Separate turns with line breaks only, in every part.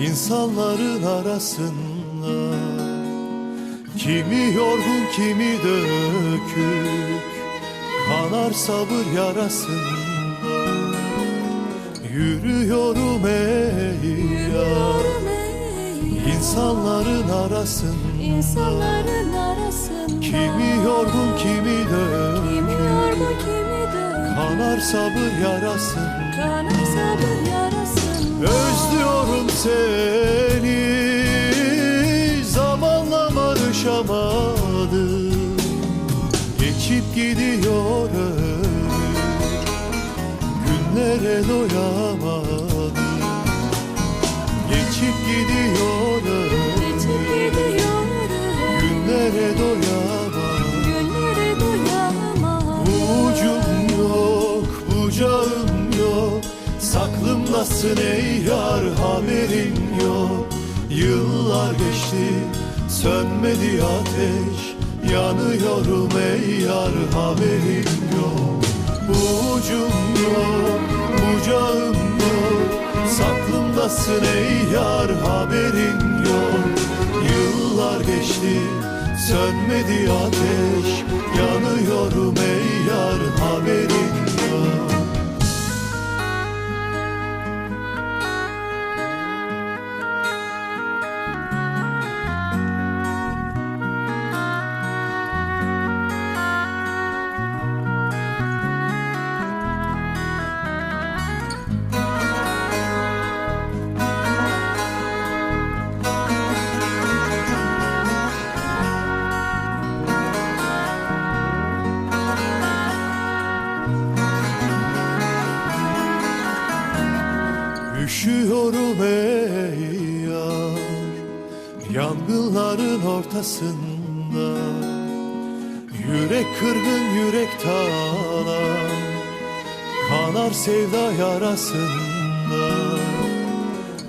insanların arasında Kimi yorgun kimi dökük Kanar sabır yarasında. Yürüyorum ey yar İnsanların arasında.
İnsanların arasında.
Kimi yorgun kimi dökük
Kimi yorgun kimi dön
Kanar sabır yarasında Barışamadım Geçip gidiyor ömür Günlere doyamadım Geçip gidiyor ömür
Geçip gidiyor
Günlere doyamadım
Günlere doyamam
Ucum yok, bucağım yok. Saklımdasın ey yar haberin yok. Yıllar geçti, sönmedi ateş Yanıyorum ey yar haberin yok. Ucum yok, bucağım yok. Saklımdasın ey yar haberin yok. Yıllar geçti, sönmedi ateş Yanıyorum Üşüyorum ey yar Yangınların ortasında. Yürek kırgın yürek talan Kanar sevda yarasında.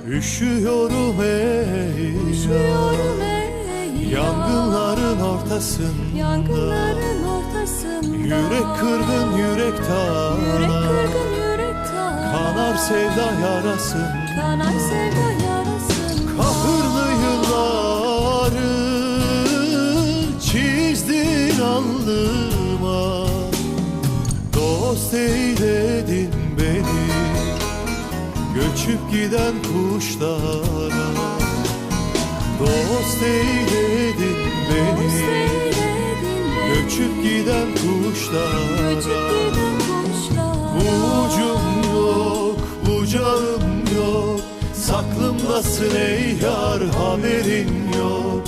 Üşüyorum ey yar
Üşüyorum ey yar
Yangınların ortasında.
Yangınların ortasında.
Yürek kırgın yürek talan sevda yarasında
Kanar sevda yarasında
Kahırlı yılları çizdin alnıma. Dost eyledin beni Göçüp giden kuşlara. Dost eyledin beni Göçüp giden kuşlara.
Göçüp giden kuşlar
Ucum yok, bucağım yok. Saklımdasın ey yar haberin yok.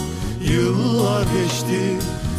Yıllar geçti,